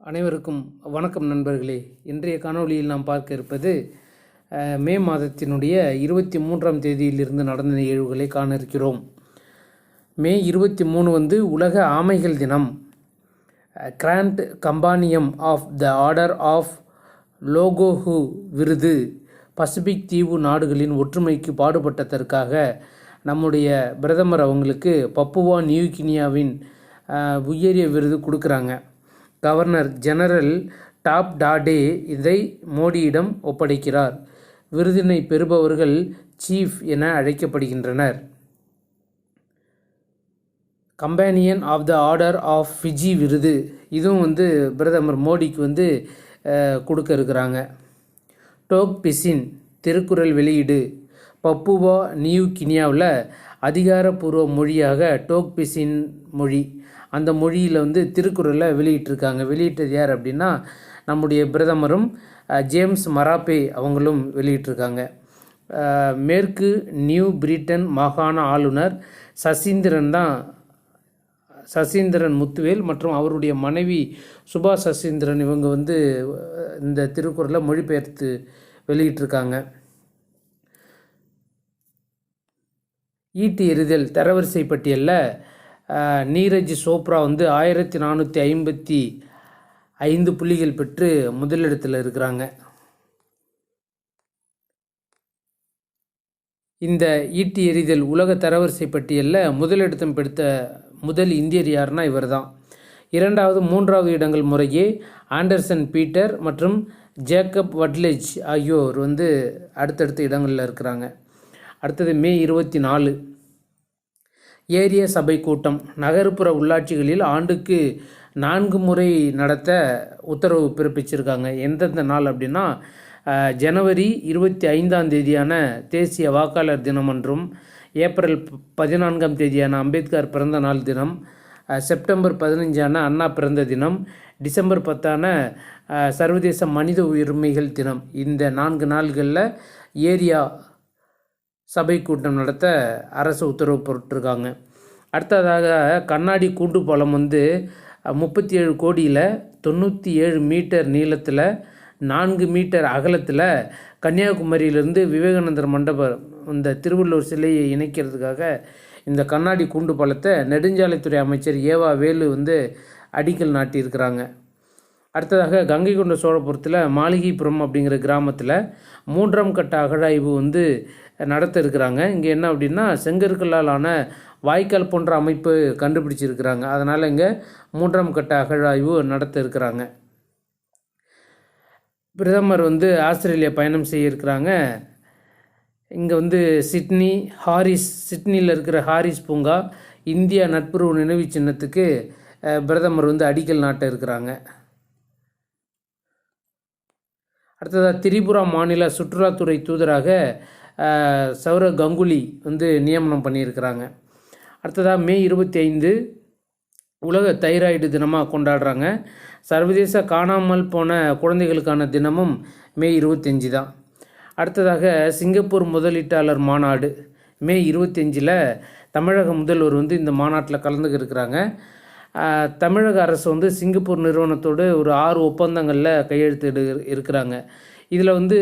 அனைவருக்கும் வணக்கம் நண்பர்களே. இன்றைய காணொளியில் நாம் பார்க்க இருப்பது மே மாதத்தினுடைய இருபத்தி மூன்றாம் தேதியிலிருந்து நடந்த நிகழ்வுகளை காண இருக்கிறோம். மே இருபத்தி மூணு வந்து உலக ஆமைகள் தினம். Grand companion of the order of Logohu விருது பசிபிக் தீவு நாடுகளின் ஒற்றுமைக்கு பாடுபட்டதற்காக நம்முடைய பிரதமர் அவங்களுக்கு பப்புவா நியூகினியாவின் உயரிய விருது கொடுக்குறாங்க. கவர்னர் ஜெனரல் டாப் டாடே இதை மோடியிடம் ஒப்படைக்கிறார். விருதினை பெறுபவர்கள் சீஃப் என அழைக்கப்படுகின்றனர். Companion of the order of Fiji விருது. இதுவும் வந்து பிரதமர் மோடிக்கு வந்து கொடுக்க இருக்கிறாங்க. டோக் பிசின் திருக்குறள் வெளியீடு. பப்புவா நியூ கினியாவில் அதிகாரப்பூர்வ மொழியாக டோக் பிசின் மொழி. அந்த மொழியில் வந்து திருக்குறளை வெளியிட்டிருக்காங்க. வெளியிட்டது யார் அப்படின்னா நம்முடைய பிரதமரும் ஜேம்ஸ் மராப்பே அவங்களும் வெளியிட்டிருக்காங்க. மேற்கு நியூ பிரிட்டன் மாகாண ஆளுநர் சசீந்திரன் தான் சசீந்திரன் முத்துவேல் மற்றும் அவருடைய மனைவி சுபா சசீந்திரன் இவங்க வந்து இந்த திருக்குறளை மொழிபெயர்த்து வெளியிட்டிருக்காங்க. ஈட்டி எறிதல் தரவரிசை பட்டியலில் நீரஜ் சோப்ரா வந்து ஆயிரத்தி நானூற்றி ஐம்பத்தி ஐந்து புள்ளிகள் பெற்று முதலிடத்தில் இருக்கிறாங்க. இந்த ஈட்டி எறிதல் உலக தரவரிசை பட்டியலில் முதலிடத்தம் பெடுத்த முதல் இந்தியர் யாருன்னா இவர் தான் இரண்டாவது மூன்றாவது இடங்கள் முறையே ஆண்டர்சன் பீட்டர் மற்றும் ஜேக்கப் வட்லேஜ் ஆகியோர் வந்து அடுத்தடுத்த இடங்களில் இருக்கிறாங்க. அடுத்தது மே இருபத்தி நாலு. ஏரிய சபை கூட்டம் நகர்ப்புற உள்ளாட்சிகளில் ஆண்டுக்கு நான்கு முறை நடத்த உத்தரவு பிறப்பிச்சிருக்காங்க. எந்தெந்த நாள் அப்படின்னா ஜனவரி இருபத்தி ஐந்தாம் தேதியான தேசிய வாக்காளர் தினம் என்றும் ஏப்ரல் பதினான்காம் தேதியான அம்பேத்கர் பிறந்த நாள் தினம் செப்டம்பர் பதினஞ்சான அண்ணா பிறந்த தினம் டிசம்பர் பத்தான சர்வதேச மனித உரிமைகள் தினம். இந்த நான்கு நாள்களில் ஏரியா சபை கூட்டம் நடத்த அரசு உத்தரவு போட்டிருக்காங்க. அடுத்ததாக கண்ணாடி கூண்டு பாலம் வந்து முப்பத்தி ஏழு கோடியில் தொண்ணூற்றி ஏழு மீட்டர் நீளத்தில் நான்கு மீட்டர் அகலத்தில் கன்னியாகுமரியிலிருந்து விவேகானந்தர் மண்டபம் இந்த திருவள்ளூர் சிலையை இணைக்கிறதுக்காக இந்த கண்ணாடி கூண்டு பாலத்தை நெடுஞ்சாலைத்துறை அமைச்சர் ஏவா வேலு வந்து அடிக்கல் நாட்டியிருக்கிறாங்க. அடுத்ததாக கங்கை கொண்ட சோழபுரத்தில் மாளிகைப்புறம் அப்படிங்கிற கிராமத்தில் மூன்றாம் கட்ட அகழாய்வு வந்து நடத்த இருக்கிறாங்க இங்கே என்ன அப்படின்னா செங்கற்களாலான ஆன வாய்க்கால் போன்ற அமைப்பு கண்டுபிடிச்சிருக்கிறாங்க. அதனால் இங்கே மூன்றாம் கட்ட அகழாய்வு நடத்த இருக்கிறாங்க பிரதமர் வந்து ஆஸ்திரேலியா பயணம் செய்ய இருக்கிறாங்க இங்கே வந்து சிட்னி ஹாரிஸ் சிட்னியில் இருக்கிற ஹாரிஸ் பூங்கா இந்தியா நட்புறவு நினைவு சின்னத்துக்கு பிரதமர் வந்து அடிக்கல் நாட்ட இருக்கிறாங்க. அடுத்ததாக திரிபுரா மாநில சுற்றுலாத்துறை தூதராக சௌரவ் கங்குலி வந்து நியமனம் பண்ணியிருக்கிறாங்க. அடுத்ததாக மே இருபத்தி ஐந்து உலக தைராய்டு தினமாக கொண்டாடுறாங்க. சர்வதேச காணாமல் போன குழந்தைகளுக்கான தினமும் மே இருபத்தஞ்சி தான். அடுத்ததாக சிங்கப்பூர் முதலீட்டாளர் மாநாடு. மே இருபத்தஞ்சில் தமிழக முதல்வர் வந்து இந்த மாநாட்டில் கலந்துக்கிருக்கிறாங்க இருக்கிறாங்க தமிழக அரசு வந்து சிங்கப்பூர் நிறுவனத்தோடு ஒரு ஆறு ஒப்பந்தங்களில் கையெழுத்திடு இருக்கிறாங்க. இதில் வந்து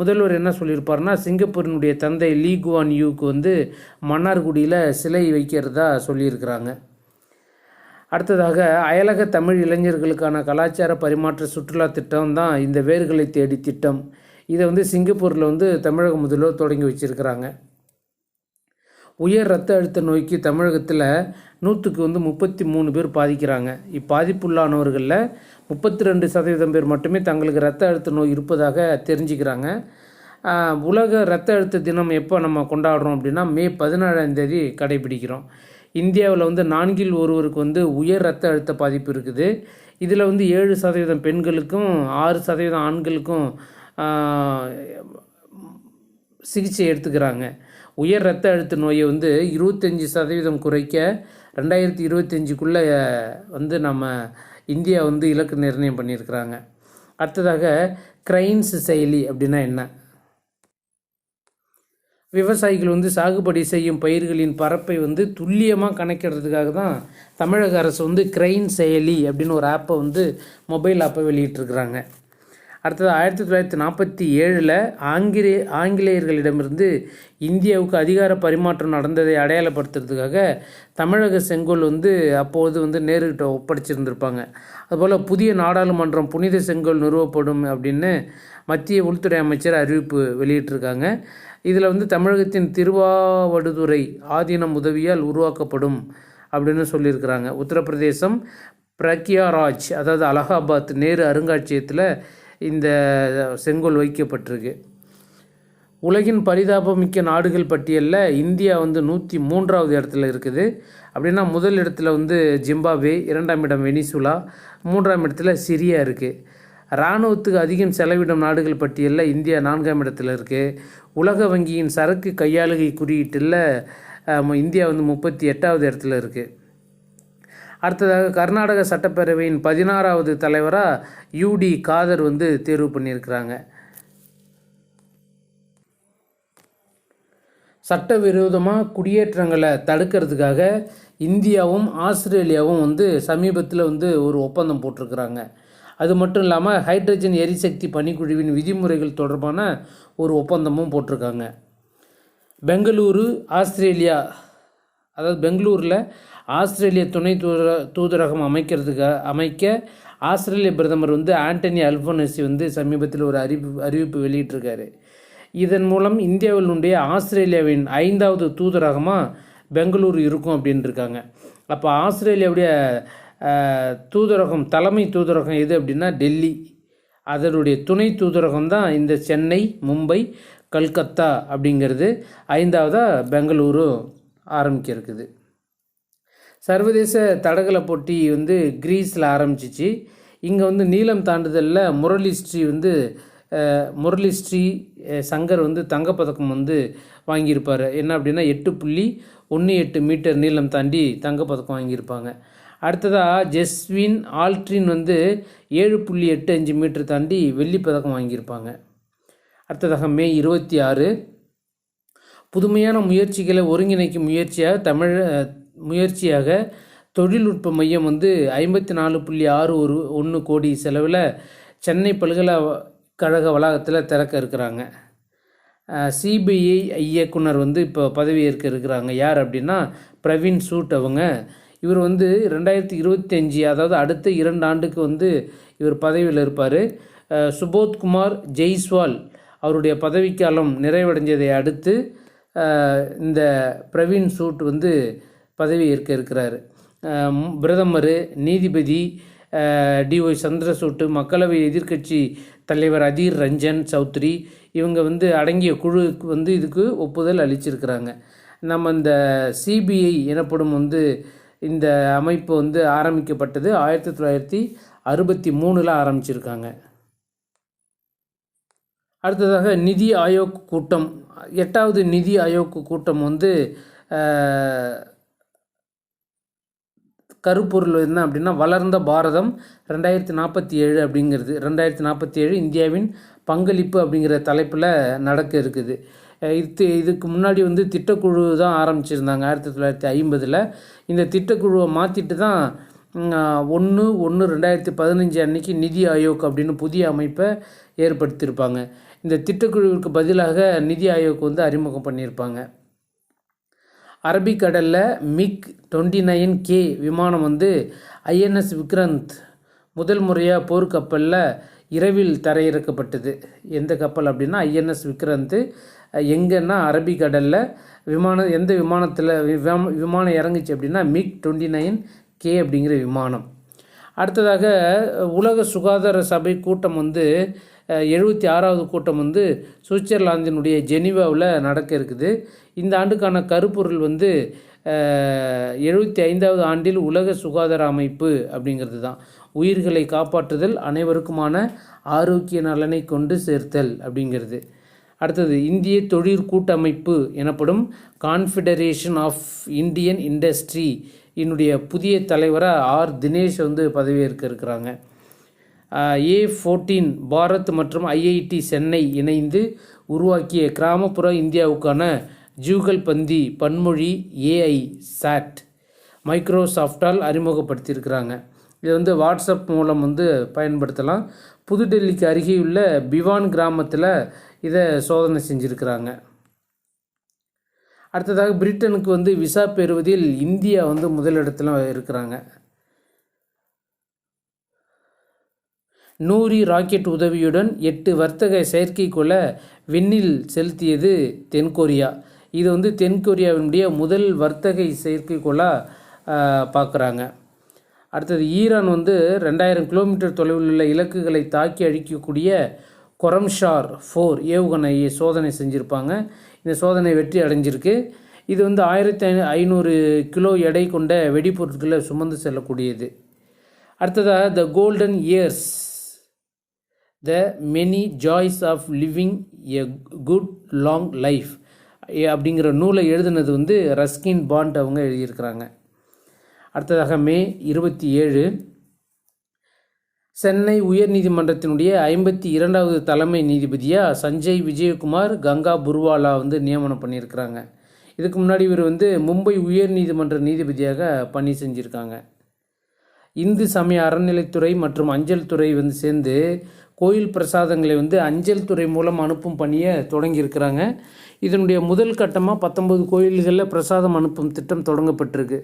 முதல்வர் என்ன சொல்லியிருப்பாருன்னா சிங்கப்பூரினுடைய தந்தை லீ குவான் யூக்கு வந்து மன்னார்குடியில் சிலை வைக்கிறதா சொல்லியிருக்கிறாங்க. அடுத்ததாக அயலக தமிழ் இளைஞர்களுக்கான கலாச்சார பரிமாற்ற சுற்றுலா திட்டம் தான் இந்த வேர்களை தேடி திட்டம். இதை வந்து சிங்கப்பூரில் வந்து தமிழக முதல்வர் தொடங்கி வச்சிருக்கிறாங்க. உயர் இரத்த அழுத்த நோய்க்கு தமிழகத்தில் நூற்றுக்கு வந்து முப்பத்தி மூணு பேர் பாதிக்கிறாங்க. இப்பாதிப்புள்ளானவர்களில் முப்பத்தி ரெண்டு சதவீதம் பேர் மட்டுமே தங்களுக்கு இரத்த அழுத்த நோய் இருப்பதாக தெரிஞ்சுக்கிறாங்க. உலக இரத்த அழுத்த தினம் எப்போ நம்ம கொண்டாடுறோம் அப்படின்னா மே பதினேழாம் தேதி கடைபிடிக்கிறோம். இந்தியாவில் வந்து நான்கில் ஒருவருக்கு வந்து உயர் இரத்த அழுத்த பாதிப்பு இருக்குது. இதில் வந்து ஏழு சதவீதம் பெண்களுக்கும் ஆறு சதவீதம் ஆண்களுக்கும் சிகிச்சை எடுத்துக்கிறாங்க. உயர் இரத்த அழுத்த நோயை வந்து இருபத்தஞ்சி சதவீதம் குறைக்க ரெண்டாயிரத்தி இருபத்தஞ்சிக்குள்ளே வந்து நம்ம இந்தியா வந்து இலக்கு நிர்ணயம் பண்ணியிருக்கிறாங்க. அடுத்ததாக கிரைன்ஸ் செயலி அப்படின்னா என்ன? விவசாயிகள் வந்து சாகுபடி செய்யும் பயிர்களின் பரப்பை வந்து துல்லியமாக கணக்கிடுறதுக்காக தான் தமிழக அரசு வந்து கிரைன் செயலி அப்படின்னு ஒரு ஆப்பை வந்து மொபைல் ஆப்பை வெளியிட்டிருக்கிறாங்க. அடுத்தது ஆயிரத்தி தொள்ளாயிரத்தி நாற்பத்தி ஏழில் ஆங்கிலே ஆங்கிலேயர்களிடமிருந்து இந்தியாவுக்கு அதிகார பரிமாற்றம் நடந்ததை அடையாளப்படுத்துறதுக்காக தமிழக செங்கோல் வந்து அப்போது வந்து நேருகிட்ட ஒப்படைச்சிருந்திருப்பாங்க. அதுபோல் புதிய நாடாளுமன்றம் புனித செங்கோல் நிறுவப்படும் அப்படின்னு மத்திய உள்துறை அமைச்சர் அறிவிப்பு வெளியிட்டிருக்காங்க. இதில் வந்து தமிழகத்தின் திருவாவடுதுறை ஆதீனம் உதவியால் உருவாக்கப்படும் அப்படின்னு சொல்லியிருக்கிறாங்க. உத்தரப்பிரதேசம் பிரக்யாராஜ் அதாவது அலகாபாத் நேரு அருங்காட்சியகத்தில் இந்த செங்கோல் வைக்கப்பட்டிருக்கு. உலகின் பரிதாபமிக்க நாடுகள் பட்டியலில் இந்தியா வந்து நூற்றி மூன்றாவது இடத்துல இருக்குது. அப்படின்னா முதல் இடத்துல வந்து ஜிம்பாப்வே இரண்டாம் இடம் வெனிசுலா மூன்றாம் இடத்துல சிரியா இருக்குது இராணுவத்துக்கு அதிகம் செலவிடும் நாடுகள் பட்டியலில் இந்தியா நான்காம் இடத்துல இருக்குது உலக வங்கியின் சரக்கு கையாளுகை குறியீட்டில் இந்தியா வந்து முப்பத்தி எட்டாவது இடத்துல இருக்குது அடுத்ததாக கர்நாடக சட்டப்பேரவையின் பதினாறாவது தலைவராக யூடி காதர் வந்து தேர்வு பண்ணியிருக்கிறாங்க. சட்டவிரோதமாக குடியேற்றங்களை தடுக்கிறதுக்காக இந்தியாவும் ஆஸ்திரேலியாவும் வந்து சமீபத்தில் வந்து ஒரு ஒப்பந்தம் போட்டிருக்கிறாங்க. அது மட்டும் இல்லாமல் ஹைட்ரஜன் எரிசக்தி பணிக்குழுவின் விதிமுறைகள் தொடர்பான ஒரு ஒப்பந்தமும் போட்டிருக்காங்க. பெங்களூரு ஆஸ்திரேலியா அதாவது பெங்களூரில் ஆஸ்திரேலிய துணை தூதர தூதரகம் அமைக்கிறதுக்கு அமைக்க ஆஸ்திரேலிய பிரதமர் வந்து ஆண்டனி அல்போனசி வந்து சமீபத்தில் ஒரு அறிவிப்பு அறிவிப்பு வெளியிட்டிருக்காரு. இதன் மூலம் இந்தியாவினுடைய ஆஸ்திரேலியாவின் ஐந்தாவது தூதரகமாக பெங்களூர் இருக்கும் அப்படின்ட்டுருக்காங்க அப்போ ஆஸ்திரேலியாவுடைய தூதரகம் தலைமை தூதரகம் எது அப்படின்னா டெல்லி. அதனுடைய துணை தூதரகம் தான் இந்த சென்னை மும்பை கல்கத்தா அப்படிங்கிறது ஐந்தாவதாக பெங்களூரு ஆரம்பிக்க இருக்குது சர்வதேச தடகள போட்டி வந்து கிரீஸில் ஆரம்பிச்சிச்சு. இங்கே வந்து நீளம் தாண்டுதலில் முரளி ஸ்ரீ வந்து முரளிஸ்ரீ முரளி ஸ்ரீ சங்கர் வந்து தங்கப்பதக்கம் வந்து வாங்கியிருப்பார். என்ன அப்படின்னா எட்டு புள்ளி ஒன்று எட்டு மீட்டர் நீளம் தாண்டி தங்கப்பதக்கம் வாங்கியிருப்பாங்க. அடுத்ததாக ஜெஸ்வின் ஆல்ட்ரின் வந்து ஏழு புள்ளி எட்டு அஞ்சு மீட்டர் தாண்டி வெள்ளிப்பதக்கம் வாங்கியிருப்பாங்க. அடுத்ததாக மே இருபத்தி ஆறு. புதுமையான முயற்சிகளை ஒருங்கிணைக்கும் முயற்சியாக தமிழ் முயற்சியாக தொழில்நுட்ப மையம் வந்து ஐம்பத்தி நாலு புள்ளி ஆறு ஒரு ஒன்று கோடி செலவில் சென்னை பல்கலைக்கழக வளாகத்தில் திறக்க இருக்கிறாங்க. சிபிஐ இயக்குனர் வந்து இப்போ பதவி ஏற்க இருக்கிறாங்க. யார் அப்படின்னா பிரவீன் சூட் அவங்க. இவர் வந்து ரெண்டாயிரத்தி இருபத்தி அஞ்சு அதாவது அடுத்த இரண்டு ஆண்டுக்கு வந்து இவர் பதவியில் இருப்பார். சுபோத்குமார் ஜெய்ஸ்வால் அவருடைய பதவிக்காலம் நிறைவடைஞ்சதை அடுத்து இந்த பிரவீன் சூட் வந்து பதவி ஏற்க இருக்கிறார். பிரதமர் நீதிபதி டிஒய் சந்திரசூட்டு மக்களவை எதிர்க்கட்சி தலைவர் அதீர் ரஞ்சன் சௌத்ரி இவங்க வந்து அடங்கிய குழுக்கு வந்து இதுக்கு ஒப்புதல் அளிச்சிருக்கிறாங்க. நம்ம இந்த சிபிஐ எனப்படும் வந்து இந்த அமைப்பு வந்து ஆரம்பிக்கப்பட்டது ஆயிரத்தி தொள்ளாயிரத்தி அறுபத்தி மூணில் ஆரம்பிச்சிருக்காங்க. அடுத்ததாக நிதி ஆயோக் கூட்டம். எட்டாவது நிதி ஆயோக் கூட்டம் வந்து கருப்பொருள் என்ன அப்படின்னா வளர்ந்த பாரதம் ரெண்டாயிரத்தி நாற்பத்தி ஏழு அப்படிங்கிறது. ரெண்டாயிரத்தி நாற்பத்தி ஏழு இந்தியாவின் பங்களிப்பு அப்படிங்கிற தலைப்பில் நடக்க இருக்குது. இது இதுக்கு முன்னாடி வந்து திட்டக்குழு தான் ஆரம்பிச்சிருந்தாங்க ஆயிரத்தி தொள்ளாயிரத்தி ஐம்பதில். இந்த திட்டக்குழுவை மாற்றிட்டு தான் ஒன்று ஒன்று ரெண்டாயிரத்தி பதினஞ்சு அன்னைக்கு நிதி ஆயோக் அப்படின்னு புதிய அமைப்பை ஏற்படுத்தியிருப்பாங்க. இந்த திட்டக்குழுவிற்கு பதிலாக நிதி ஆயோக் வந்து அறிமுகம் பண்ணியிருப்பாங்க. அரபிக்கடலில் மிக் டுவெண்ட்டி நைன் கே விமானம் வந்து ஐஎன்எஸ் விக்ரந்த் முதல் முறையாக போர்க்கப்பலில் இரவில் தரையிறக்கப்பட்டது. எந்த கப்பல் அப்படின்னா ஐஎன்எஸ் விக்ரந்த். எங்கன்னா அரபிக்கடலில் விமானம் எந்த விமானத்தில் விமானம் விமானம் இறங்குச்சு அப்படின்னா மிக் டுவெண்ட்டி நைன் கே அப்படிங்கிற விமானம். அடுத்ததாக உலக சுகாதார சபை கூட்டம் வந்து எழுபத்தி ஆறாவது கூட்டம் வந்து சுவிட்சர்லாந்தினுடைய ஜெனிவாவில் நடக்க இருக்குது. இந்த ஆண்டுக்கான கருப்பொருள் வந்து எழுபத்தி ஐந்தாவது ஆண்டில் உலக சுகாதார அமைப்பு அப்படிங்கிறது தான். உயிர்களை காப்பாற்றுதல் அனைவருக்குமான ஆரோக்கிய நலனை கொண்டு சேர்த்தல் அப்படிங்கிறது. அடுத்தது இந்திய தொழிற் கூட்டமைப்பு எனப்படும் கான்ஃபெடரேஷன் ஆஃப் இந்தியன் இண்டஸ்ட்ரி என்னுடைய புதிய தலைவராக ஆர். தினேஷ் வந்து பதவியேற்க இருக்கிறாங்க. ஏ ஃபோர்டீன் பாரத் மற்றும் ஐஐடி சென்னை இணைந்து உருவாக்கிய கிராமப்புற இந்தியாவுக்கான ஜூகல் பந்தி பன்மொழி ஏஐ சாட் மைக்ரோசாஃப்டால் அறிமுகப்படுத்தியிருக்கிறாங்க. இது வந்து வாட்ஸ்அப் மூலம் வந்து பயன்படுத்தலாம். புதுடெல்லிக்கு அருகேயுள்ள பிவான் கிராமத்தில் இதை சோதனை செஞ்சுருக்கிறாங்க. அடுத்ததாக பிரிட்டனுக்கு வந்து விசா பெறுவதில் இந்தியா வந்து முதலிடத்தில் இருக்கிறாங்க. நூரி ராக்கெட் உதவியுடன் எட்டு வர்த்தக செயற்கைக்கோளை விண்ணில் செலுத்தியது தென்கொரியா. இது வந்து தென்கொரியாவினுடைய முதல் வர்த்தக செயற்கைக்கோளாக பார்க்குறாங்க அடுத்தது ஈரான் வந்து ரெண்டாயிரம் கிலோமீட்டர் தொலைவில் உள்ள இலக்குகளை தாக்கி அழிக்கக்கூடிய கொரம்ஷார் ஃபோர் ஏவுகணையை சோதனை செஞ்சுருப்பாங்க. இந்த சோதனை வெற்றி அடைஞ்சிருக்கு. இது வந்து ஆயிரத்தி ஐ ஐநூறு கிலோ எடை கொண்ட வெடிப்பொருட்களை சுமந்து செல்லக்கூடியது. அடுத்ததாக the golden years. The many joys of living a good long life அப்படிங்கிற நூலை எழுதுனது வந்து ரஸ்கின் பாண்ட் அவங்க எழுதியிருக்கிறாங்க. அடுத்ததாக மே இருபத்தி ஏழு சென்னை உயர்நீதிமன்றத்தினுடைய ஐம்பத்தி இரண்டாவது தலைமை நீதிபதியாக சஞ்சய் விஜயகுமார் கங்கா புர்வாலா வந்து நியமனம் பண்ணியிருக்கிறாங்க. இதுக்கு முன்னாடி இவர் வந்து மும்பை உயர்நீதிமன்ற நீதிபதியாக பணி செஞ்சுருக்காங்க. இந்து சமய அறநிலைத்துறை மற்றும் அஞ்சல் துறை வந்து சேர்ந்து கோயில் பிரசாதங்களை வந்து அஞ்சல் துறை மூலம் அனுப்பும் பணியை தொடங்கியிருக்கிறாங்க. இதனுடைய முதல் கட்டமாக பத்தொன்பது கோயில்களில் பிரசாதம் அனுப்பும் திட்டம் தொடங்கப்பட்டிருக்கு.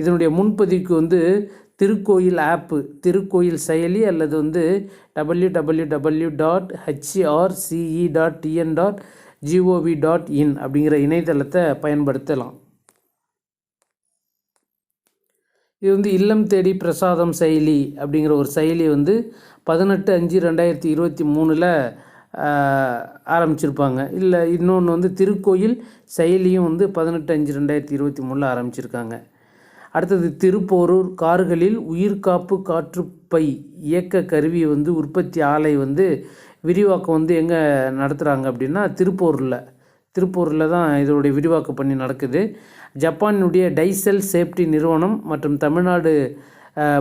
இதனுடைய முன்பதிவுக்கு வந்து திருக்கோயில் ஆப்பு திருக்கோயில் செயலி அல்லது வந்து W W W dot HRCE dot TN dot GOV dot in அப்படிங்கிற இணையதளத்தை பயன்படுத்தலாம். இது வந்து இல்லம் தேடி பிரசாதம் செயலி அப்படிங்கிற ஒரு செயலி வந்து பதினெட்டு அஞ்சு ரெண்டாயிரத்தி இருபத்தி மூணில் ஆரம்பிச்சிருப்பாங்க. இல்லை இன்னொன்று வந்து திருக்கோயில் செயலியும் வந்து பதினெட்டு அஞ்சு ரெண்டாயிரத்தி இருபத்தி மூணில் ஆரம்பிச்சிருக்காங்க. அடுத்தது திருப்போரூர் கார்களில் உயிர்காப்பு காற்றுப்பை இயக்க கருவி வந்து உற்பத்தி ஆலை வந்து விரிவாக்கம் வந்து எங்கே நடத்துகிறாங்க அப்படின்னா திருப்பூரில் திருப்பூரில் தான் இதோடைய விரிவாக்கம் பண்ணி நடக்குது. ஜப்பானுடைய டைசல் சேஃப்டி நிறுவனம் மற்றும் தமிழ்நாடு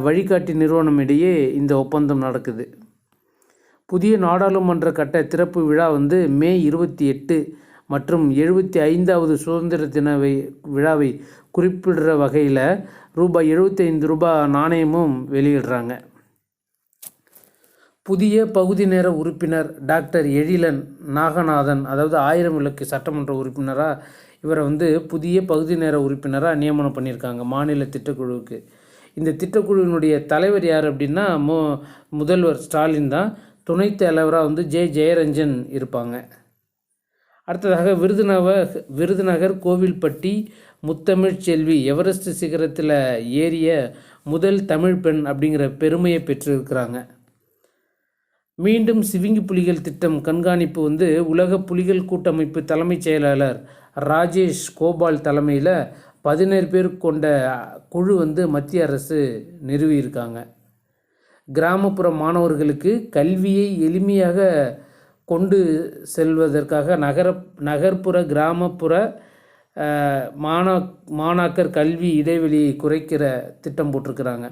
வழிகாட்டி நிறுவனம் இடையே இந்த ஒப்பந்தம் நடக்குது. புதிய நாடாளுமன்ற கட்ட திறப்பு விழா வந்து மே இருபத்தி எட்டு மற்றும் எழுபத்தி ஐந்தாவது சுதந்திர தின விழாவை குறிப்பிடுற வகையில் ரூபாய் எழுபத்தைந்து ரூபாய் நாணயமும் வெளியிடுறாங்க. புதிய பகுதி நேர உறுப்பினர் டாக்டர் எழிலன் நாகநாதன் அதாவது ஆயிரம் விளக்கு சட்டமன்ற உறுப்பினராக இவரை வந்து புதிய பகுதி நேர உறுப்பினராக நியமனம் பண்ணியிருக்காங்க மாநில திட்டக்குழுவுக்கு. இந்த திட்டக்குழுவினுடைய தலைவர் யார் அப்படின்னா மு முதல்வர் ஸ்டாலின் தான். துணைத் தலைவராக வந்து ஜே ஜெயரஞ்சன் இருப்பாங்க. அடுத்ததாக விருதுநகர் விருதுநகர் கோவில்பட்டி முத்தமிழ் செல்வி எவரெஸ்ட் சிகரத்தில் ஏறிய முதல் தமிழ் பெண் அப்படிங்கிற பெருமையை பெற்றிருக்கிறாங்க. மீண்டும் சிவிங்கி புலிகள் திட்டம் கண்காணிப்பு வந்து உலக புலிகள் கூட்டமைப்பு தலைமைச் செயலாளர் ராஜேஷ் கோபால் தலைமையில் பதினேழு பேர் கொண்ட குழு வந்து மத்திய அரசு நிறுவியிருக்காங்க. கிராமப்புற மாணவர்களுக்கு கல்வியை எளிமையாக கொண்டு செல்வதற்காக நகர நகர்ப்புற கிராமப்புற மாணா மாணாக்கர் கல்வி இடைவெளியை குறைக்கிற திட்டம் போட்டிருக்கிறாங்க.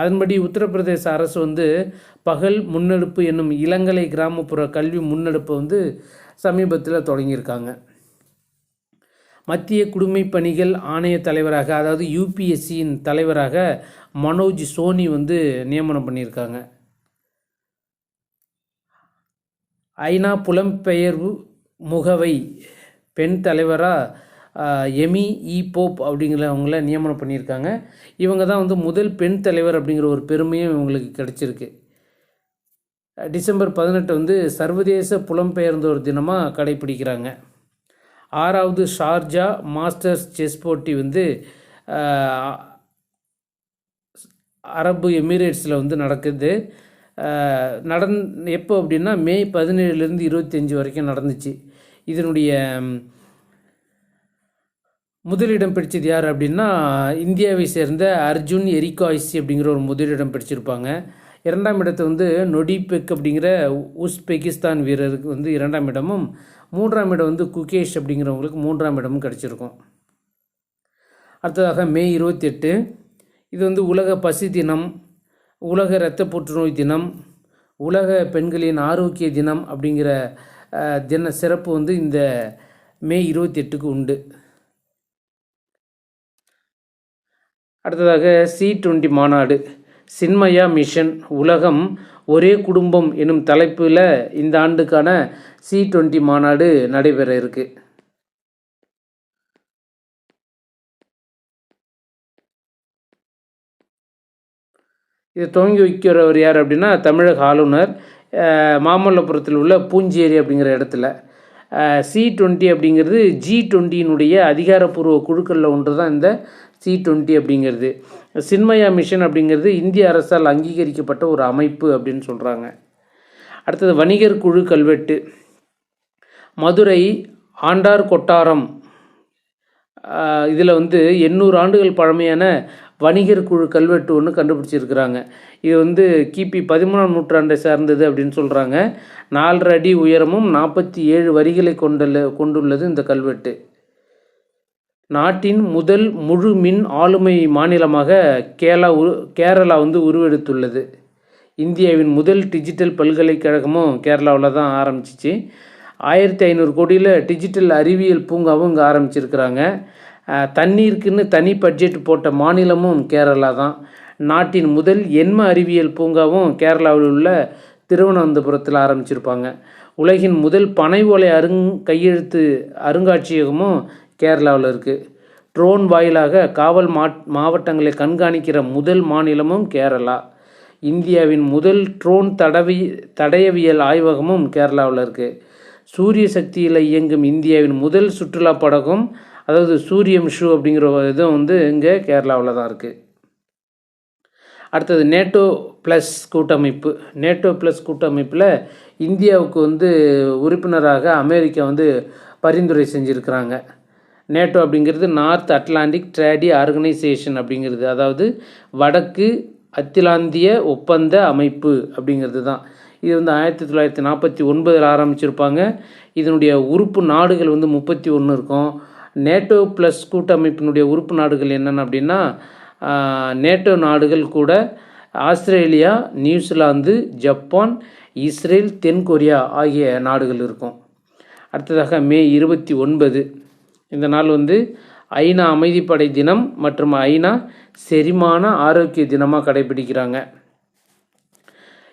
அதன்படி உத்தரப்பிரதேச அரசு வந்து பகல் முன்னெடுப்பு என்னும் இளங்கலை கிராமப்புற கல்வி முன்னெடுப்பை வந்து சமீபத்தில் தொடங்கியிருக்காங்க. மத்திய குடிமை பணிகள் ஆணைய தலைவராக அதாவது யூபிஎஸ்சியின் தலைவராக மனோஜ் சோனி வந்து நியமனம் பண்ணியிருக்காங்க. ஐநா புலம்பெயர்வு முகவை பெண் தலைவராக எமி இ போப் அப்படிங்கிறவங்கள நியமனம் பண்ணியிருக்காங்க. இவங்க தான் வந்து முதல் பெண் தலைவர் அப்படிங்கிற ஒரு பெருமையும் இவங்களுக்கு கிடச்சிருக்கு. டிசம்பர் பதினெட்டு வந்து சர்வதேச புலம்பெயர்ந்தோர் தினமாக கடைப்பிடிக்கிறாங்க ஆறாவது ஷார்ஜா மாஸ்டர்ஸ் செஸ் போட்டி வந்து அரபு எமிரேட்ஸில் வந்து நடக்குது. நடந் எப்போ அப்படின்னா மே பதினேழுலேருந்து இருபத்தஞ்சி வரைக்கும் நடந்துச்சு. இதனுடைய முதலிடம் பிடிச்சது யார் அப்படின்னா இந்தியாவை சேர்ந்த அர்ஜுன் எரிகாய்ஸி அப்படிங்கிற ஒரு முதலிடம் பிடிச்சிருப்பாங்க. இரண்டாம் இடத்தை வந்து நொடிபெக் அப்படிங்கிற உஸ்பெகிஸ்தான் வீரருக்கு வந்து இரண்டாம் இடமும் மூன்றாம் இடம் வந்து குகேஷ் அப்படிங்கிறவங்களுக்கு மூன்றாம் இடமும் கிடச்சிருக்கும். அடுத்ததாக மே இருபத்தி எட்டு இது வந்து உலக பசி தினம் உலக இரத்த புற்றுநோய் தினம் உலக பெண்களின் ஆரோக்கிய தினம் அப்படிங்கிற தின சிறப்பு வந்து இந்த மே இருபத்தி எட்டுக்கு உண்டு. அடுத்ததாக சி டுவெண்ட்டி மாநாடு. சின்மயா மிஷன் உலகம் ஒரே குடும்பம் எனும் தலைப்பில் இந்த ஆண்டுக்கான சி டுவெண்ட்டி மாநாடு நடைபெற இருக்கு. இதை துவங்கி வைக்கிறவர் யார் அப்படின்னா தமிழக ஆளுநர் அஹ், மாமல்லபுரத்தில் உள்ள பூஞ்சேரி அப்படிங்கிற இடத்துல. சி டுவெண்ட்டி அப்படிங்கிறது ஜி டுவெண்ட்டியினுடைய அதிகாரப்பூர்வ குழுக்களில் ஒன்று தான் இந்த சி டுவெண்ட்டி அப்படிங்கிறது. சின்மயா மிஷன் அப்படிங்கிறது இந்திய அரசால் அங்கீகரிக்கப்பட்ட ஒரு அமைப்பு அப்படின்னு சொல்கிறாங்க அடுத்தது வணிகர் குழு கல்வெட்டு. மதுரை ஆண்டார் கொட்டாரம். இதில் வந்து எண்ணூறு ஆண்டுகள் பழமையான வணிகர் குழு கல்வெட்டு ஒன்று கண்டுபிடிச்சிருக்கிறாங்க. இது வந்து கிபி பதிமூணாம் நூற்றாண்டை சார்ந்தது அப்படின்னு சொல்கிறாங்க நாலரை அடி உயரமும் நாற்பத்தி ஏழு வரிகளை கொண்டுள்ள கொண்டுள்ளது இந்த கல்வெட்டு. நாட்டின் முதல் முழு மின் ஆளுமை மாநிலமாக கேரளா உரு கேரளா வந்து உருவெடுத்துள்ளது. இந்தியாவின் முதல் டிஜிட்டல் பல்கலைக்கழகமும் கேரளாவில் தான் ஆரம்பிச்சிச்சு. ஆயிரத்தி ஐநூறு கோடியில் டிஜிட்டல் அறிவியல் பூங்காவும் இங்கே ஆரம்பிச்சிருக்கிறாங்க. தண்ணீருக்குன்னு தனி பட்ஜெட் போட்ட மாநிலமும் கேரளா தான். நாட்டின் முதல் எண்ம அறிவியல் பூங்காவும் கேரளாவில் உள்ள திருவனந்தபுரத்தில் ஆரம்பிச்சிருப்பாங்க. உலகின் முதல் பனை ஓலை அருங் கையெழுத்து அருங்காட்சியகமும் கேரளாவில் இருக்குது ட்ரோன் வாயிலாக காவல் மா மாவட்டங்களை கண்காணிக்கிற முதல் மாநிலமும் கேரளா. இந்தியாவின் முதல் ட்ரோன் தடவி தடயவியல் ஆய்வகமும் கேரளாவில் இருக்குது சூரிய சக்தியில் இயங்கும் இந்தியாவின் முதல் சுற்றுலா படகும் அதாவது சூரியம் ஷூ அப்படிங்கிற ஒரு இதுவும் வந்து இங்கே கேரளாவில் தான் இருக்குது அடுத்தது நேட்டோ ப்ளஸ் கூட்டமைப்பு. நேட்டோ ப்ளஸ் கூட்டமைப்பில் இந்தியாவுக்கு வந்து உறுப்பினராக அமெரிக்கா வந்து பரிந்துரை செஞ்சுருக்கிறாங்க. நேட்டோ அப்படிங்கிறது நார்த் அட்லாண்டிக் ட்ரேடி ஆர்கனைசேஷன் அப்படிங்கிறது. அதாவது வடக்கு அத்திலாந்திய ஒப்பந்த அமைப்பு அப்படிங்கிறது தான். இது வந்து ஆயிரத்தி தொள்ளாயிரத்தி நாற்பத்தி ஒன்பதில் ஆரம்பிச்சிருப்பாங்க. இதனுடைய உறுப்பு நாடுகள் வந்து முப்பத்தி ஒன்று இருக்கும். நேட்டோ ப்ளஸ் கூட்டமைப்பினுடைய உறுப்பு நாடுகள் என்னென்ன அப்படின்னா நேட்டோ நாடுகள் கூட ஆஸ்திரேலியா நியூசிலாந்து ஜப்பான் இஸ்ரேல் தென்கொரியா ஆகிய நாடுகள் இருக்கும். அடுத்ததாக மே இருபத்தி ஒன்பது. இந்த நாள் வந்து ஐநா அமைதிப்படை தினம் மற்றும் ஐநா செரிமான ஆரோக்கிய தினமாக கடைபிடிக்கிறாங்க.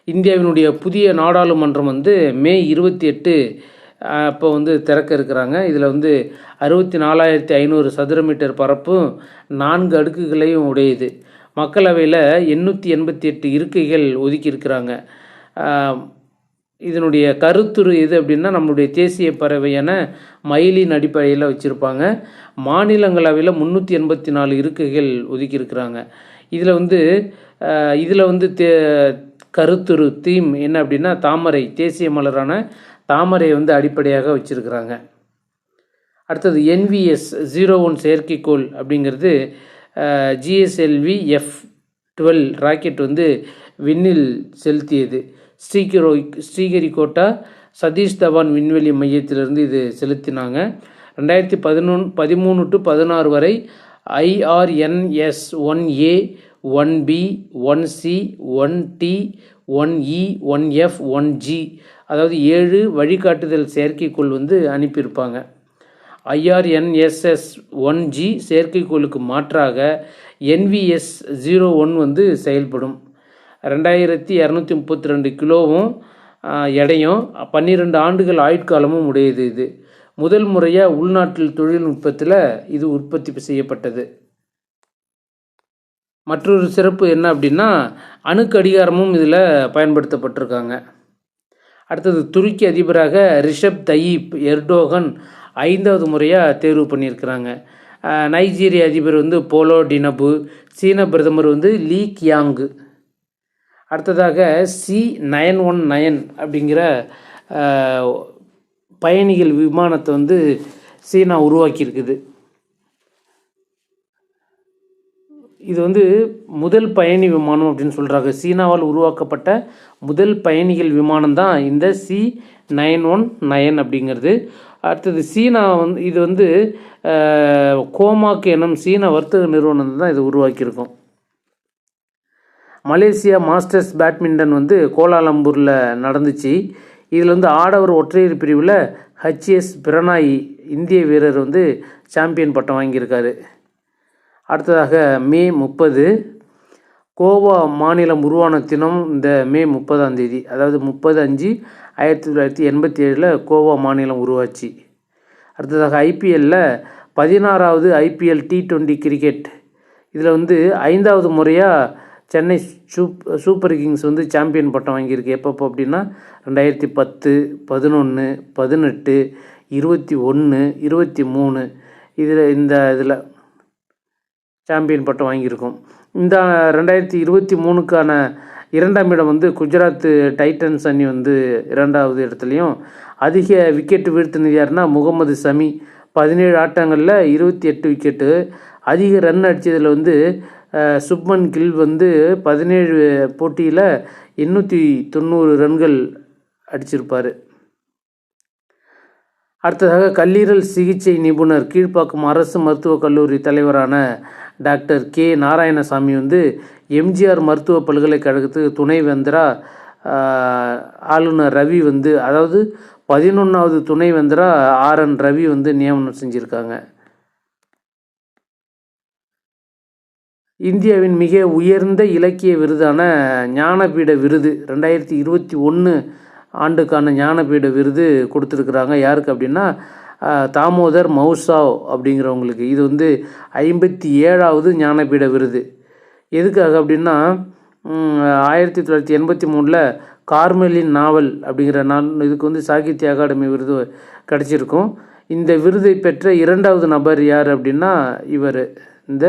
இந்தியாவினுடைய புதிய நாடாளுமன்றம் வந்து மே இருபத்தி எட்டு அப்போ வந்து திறக்க இருக்கிறாங்க. இதில் வந்து அறுபத்தி நாலாயிரத்தி ஐநூறு சதுர மீட்டர் பரப்பும் நான்கு அடுக்குகளையும் உடையது. மக்களவையில் எண்ணூற்றி எண்பத்தி எட்டு இருக்கைகள் ஒதுக்கியிருக்கிறாங்க இதனுடைய கருத்துரு எது அப்படின்னா நம்மளுடைய தேசிய பறவையான மயிலின் அடிப்படையில் வச்சுருப்பாங்க. மாநிலங்களவையில் முந்நூற்றி எண்பத்தி நாலு இருக்கைகள் ஒதுக்கியிருக்கிறாங்க. இதில் வந்து இதில் வந்து தே கருத்துரு தீம் என்ன அப்படின்னா தாமரை தேசிய மலரான தாமரையை வந்து அடிப்படையாக வச்சுருக்கிறாங்க. அடுத்தது என்விஎஸ் ஜீரோ ஒன் செயற்கைக்கோள் அப்படிங்கிறது ஜிஎஸ்எல்வி எஃப் டுவெல் ராக்கெட் வந்து விண்ணில் செலுத்தியது. ஸ்ரீகிரோ ஸ்ரீஹரிகோட்டா சதீஷ் தவான் விண்வெளி மையத்திலிருந்து இது செலுத்தினாங்க. ரெண்டாயிரத்தி பதினொன்று பதிமூணு டு பதினாறு வரை IRNS one A one B one C one D one E one F one G அதாவது ஏழு வழிகாட்டுதல் செயற்கைக்கோள் வந்து அனுப்பியிருப்பாங்க. ஐஆர்என்எஸ்எஸ் ஒன் ஜி செயற்கைக்கோளுக்கு மாற்றாக என்விஎஸ் ஜீரோ ஒன் வந்து செயல்படும். ரெண்டாயிரத்தி இரநூத்தி முப்பத்தி ரெண்டு கிலோவும் எடையும் பன்னிரெண்டு ஆண்டுகள் ஆயுட்காலமும் உடையது இது. முதல் முறையாக உள்நாட்டில் தொழில்நுட்பத்தில் இது உற்பத்தி செய்யப்பட்டது. மற்றொரு சிறப்பு என்ன அப்படின்னா அணு கடிகாரமும் இதில் பயன்படுத்தப்பட்டிருக்காங்க. அடுத்தது துருக்கி அதிபராக ரிஷப் தயீப் எர்டோகன் ஐந்தாவது முறையாக தேர்வு பண்ணியிருக்கிறாங்க. நைஜீரிய அதிபர் வந்து போலோ டினபு சீன பிரதமர் வந்து லீ கியாங்கு. அடுத்ததாக சி நயன் ஒன் நயன் அப்படிங்கிற பயணிகள் விமானத்தை வந்து சீனா உருவாக்கியிருக்குது. இது வந்து முதல் பயணி விமானம் அப்படின்னு சொல்கிறாங்க சீனாவால் உருவாக்கப்பட்ட முதல் பயணிகள் விமானம் தான் இந்த சி நைன் ஒன் நயன் அப்படிங்கிறது. அடுத்தது சீனா வந்து இது வந்து கோமாக்கு எனும் சீன வர்த்தக நிறுவனம் தான் இதை உருவாக்கியிருக்கோம். மலேசியா மாஸ்டர்ஸ் பேட்மிண்டன் வந்து கோலாலம்பூரில் நடந்துச்சு. இதில் வந்து ஆடவர் ஒற்றையர் பிரிவில் ஹச்எஸ் பிரணாய் இந்திய வீரர் வந்து சாம்பியன் பட்டம் வாங்கியிருக்காரு. அடுத்ததாக மே முப்பது கோவா மாநிலம் உருவான தினம் இந்த மே முப்பதாம் தேதி அதாவது முப்பது அஞ்சு ஆயிரத்தி தொள்ளாயிரத்தி எண்பத்தி ஏழில் கோவா மாநிலம் உருவாச்சு. அடுத்ததாக ஐபிஎல்லில் பதினாறாவது ஐபிஎல் டி டுவெண்ட்டி கிரிக்கெட் இதில் வந்து ஐந்தாவது முறையாக சென்னை சூப் சூப்பர் கிங்ஸ் வந்து சாம்பியன் பட்டம் வாங்கியிருக்கு. எப்பப்போ அப்படின்னா ரெண்டாயிரத்தி பத்து பதினொன்று பதினெட்டு இருபத்தி ஒன்று இருபத்தி மூணு. இதில் இந்த இதில் சாம்பியன் பட்டம் வாங்கியிருக்கோம். இந்த ரெண்டாயிரத்தி இருபத்தி மூணுக்கான இரண்டாம் இடம் வந்து குஜராத் டைட்டன்ஸ் அணி வந்து இரண்டாவது இடத்துலையும். அதிக விக்கெட் வீழ்த்தினது யாருன்னா முகமது சமி பதினேழு ஆட்டங்களில் இருபத்தி எட்டு விக்கெட்டு. அதிக ரன் அடித்ததில் வந்து சுப்மன் கில் வந்து பதினேழு போட்டியில் எண்ணூற்றி தொண்ணூறு ரன்கள் அடிச்சிருப்பார். அடுத்ததாக கல்லீரல் சிகிச்சை நிபுணர் கீழ்ப்பாக்கம் அரசு மருத்துவக் கல்லூரி தலைவரான டாக்டர் கே. நாராயணசாமி வந்து எம்ஜிஆர் மருத்துவ பல்கலைக்கழகத்துக்கு துணைவேந்தரா ஆளுநர் ரவி வந்து அதாவது பதினொன்றாவது துணைவேந்தரா ஆர். என். ரவி வந்து நியமனம் செஞ்சுருக்காங்க. இந்தியாவின் மிக உயர்ந்த இலக்கிய விருதான ஞானபீட விருது ரெண்டாயிரத்தி இருபத்தி ஒன்று ஆண்டுக்கான ஞானபீட விருது கொடுத்துருக்குறாங்க. யாருக்கு அப்படின்னா தாமோதர் மௌசாவ் அப்படிங்கிறவங்களுக்கு. இது வந்து ஐம்பத்தி ஏழாவது ஞானபீட விருது. எதுக்காக அப்படின்னா ஆயிரத்தி தொள்ளாயிரத்தி எண்பத்தி மூணில் கார்மெலின் நாவல் அப்படிங்கிற நான் இதுக்கு வந்து சாகித்ய அகாடமி விருது கிடச்சிருக்கும். இந்த விருதை பெற்ற இரண்டாவது நபர் யார் அப்படின்னா இவர். இந்த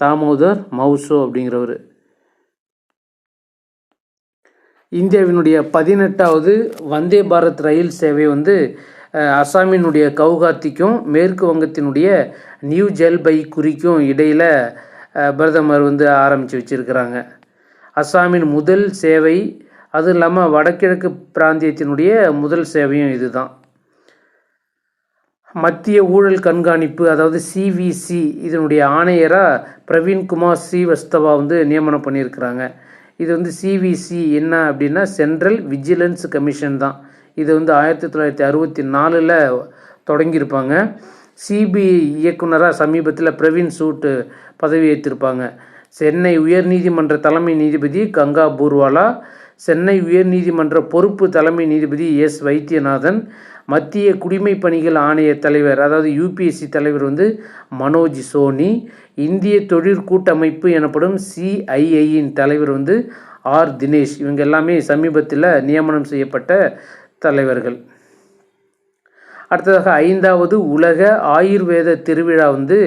தாமோதர் மவுசோ அப்படிங்கிறவர். இந்தியாவினுடைய பதினெட்டாவது வந்தே பாரத் ரயில் சேவை வந்து அசாமினுடைய கவுகாத்திக்கும் மேற்கு வங்கத்தினுடைய நியூ ஜல்பைகுரிக்கும் இடையில் பிரதமர் வந்து ஆரம்பித்து வச்சுருக்கிறாங்க. அசாமின் முதல் சேவை அதுவும் இல்லாமல் வடகிழக்கு பிராந்தியத்தினுடைய முதல் சேவையும் இதுதான். மத்திய ஊழல் கண்காணிப்பு அதாவது சிவிசி இதனுடைய ஆணையராக பிரவீன்குமார் ஸ்ரீவஸ்தவா வந்து நியமனம் பண்ணியிருக்கிறாங்க. இது வந்து சிவிசி என்ன அப்படின்னா சென்ட்ரல் விஜிலன்ஸ் கமிஷன் தான். இது வந்து ஆயிரத்தி தொள்ளாயிரத்தி அறுபத்தி நாலில் தொடங்கியிருப்பாங்க. சிபிஐ இயக்குனராக சமீபத்தில் பிரவீன் சூட்டு பதவி ஏற்றிருப்பாங்க சென்னை உயர்நீதிமன்ற தலைமை நீதிபதி கங்கா பூர்வாலா சென்னை உயர்நீதிமன்ற பொறுப்பு தலைமை நீதிபதி எஸ் வைத்தியநாதன் மத்திய குடிமைப் பணிகள் ஆணைய தலைவர் அதாவது யூபிஎஸ்சி தலைவர் வந்து மனோஜ் சோனி இந்திய தொழிற்கூட்டமைப்பு எனப்படும் சிஐஐயின் தலைவர் வந்து ஆர் தினேஷ். இவங்க எல்லாமே சமீபத்தில் நியமனம் செய்யப்பட்ட தலைவர்கள். அடுத்ததாக ஐந்தாவது உலக ஆயுர்வேத திருவிழா வந்து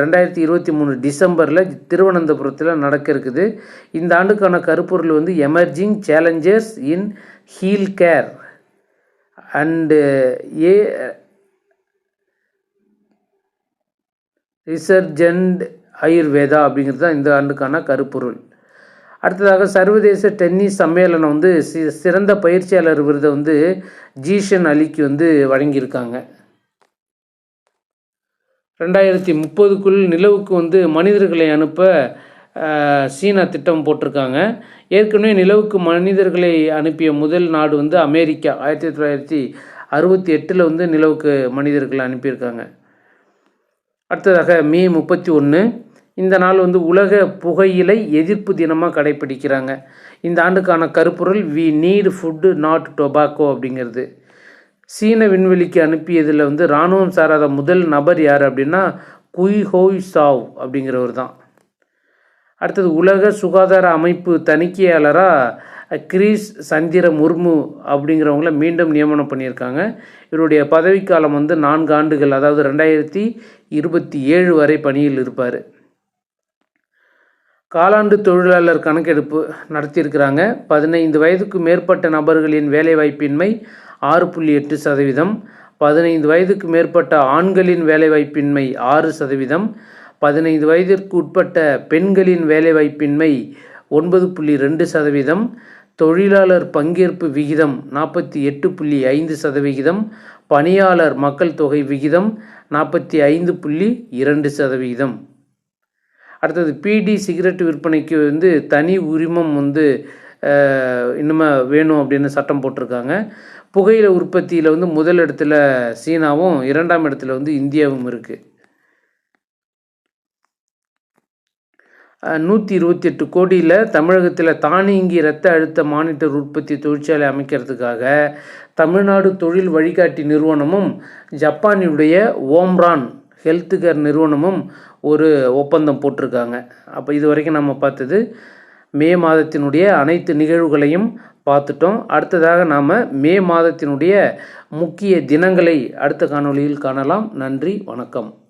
ரெண்டாயிரத்தி இருபத்தி மூணு டிசம்பரில் திருவனந்தபுரத்தில் நடக்க இருக்குது. இந்த ஆண்டுக்கான கருப்பொருள் வந்து emerging challenges in health care and a resurgent Ayurveda அப்படிங்கிறது தான் இந்த ஆண்டுக்கான கருப்பொருள். அடுத்ததாக சர்வதேச டென்னிஸ் சம்மேளனம் வந்து சி சிறந்த பயிற்சியாளர் விருதை வந்து ஜீஷன் அலிக்கு வந்து வழங்கியிருக்காங்க. ரெண்டாயிரத்தி முப்பதுக்குள் நிலவுக்கு வந்து மனிதர்களை அனுப்ப சீனா திட்டம் போட்டிருக்காங்க. ஏற்கனவே நிலவுக்கு மனிதர்களை அனுப்பிய முதல் நாடு வந்து அமெரிக்கா. ஆயிரத்தி தொள்ளாயிரத்தி அறுபத்தி எட்டில் வந்து நிலவுக்கு மனிதர்களை அனுப்பியிருக்காங்க. அடுத்ததாக மே முப்பத்தி ஒன்று இந்த நாள் வந்து உலக புகையிலை எதிர்ப்பு தினமாக கடைப்பிடிக்கிறாங்க இந்த ஆண்டுக்கான கருப்பொருள் we need food not tobacco அப்படிங்கிறது. சீன விண்வெளிக்கு அனுப்பியதில் வந்து இராணுவம் சாராத முதல் நபர் யார் அப்படின்னா குய் ஹோய் சாவ் அப்படிங்கிறவர் தான். அடுத்தது உலக சுகாதார அமைப்பு தணிக்கையாளராக கிரீஸ் சந்திர முர்மு அப்படிங்கிறவங்கள மீண்டும் நியமனம் பண்ணியிருக்காங்க. இவருடைய பதவிக்காலம் வந்து நான்கு ஆண்டுகள் அதாவது ரெண்டாயிரத்தி இருபத்தி ஏழு வரை பணியில் இருப்பார். காலாண்டு தொழிலாளர் கணக்கெடுப்பு நடத்தியிருக்கிறாங்க. பதினைந்து வயதுக்கு மேற்பட்ட நபர்களின் வேலைவாய்ப்பின்மை ஆறு புள்ளி எட்டு சதவீதம். பதினைந்து வயதுக்கு மேற்பட்ட ஆண்களின் வேலைவாய்ப்பின்மை ஆறு சதவீதம். பதினைந்து வயதிற்கு உட்பட்ட பெண்களின் வேலைவாய்ப்பின்மை ஒன்பது புள்ளி ரெண்டு சதவீதம் தொழிலாளர் பங்கேற்பு விகிதம் நாற்பத்தி எட்டு புள்ளி ஐந்து சதவிகிதம் பணியாளர் மக்கள் தொகை விகிதம் நாற்பத்தி ஐந்து புள்ளி இரண்டு சதவிகிதம். அடுத்தது பிடி சிகரெட் விற்பனைக்கு வந்து தனி உரிமம் வந்து அஹ், இன்னுமே வேணும் அப்படின்னு சட்டம் போட்டிருக்காங்க. புகையில உற்பத்தியில் வந்து முதல் இடத்துல சீனாவும் இரண்டாம் இடத்துல வந்து இந்தியாவும் இருக்குது நூற்றி இருபத்தி எட்டு கோடியில் தமிழகத்தில் தானியங்கி இரத்த அழுத்த மானிட்டர் உற்பத்தி தொழிற்சாலை அமைக்கிறதுக்காக தமிழ்நாடு தொழில் வழிகாட்டி நிறுவனமும் ஜப்பானினுடைய ஓம்ரான் ஹெல்த் கேர் நிறுவனமும் ஒரு ஒப்பந்தம் போட்டிருக்காங்க. அப்போ இது வரைக்கும் நம்ம பார்த்தது மே மாதத்தினுடைய அனைத்து நிகழ்வுகளையும் பார்த்துட்டோம். அடுத்ததாக நாம் மே மாதத்தினுடைய முக்கிய தினங்களை அடுத்த காணொளியில் காணலாம். நன்றி வணக்கம்.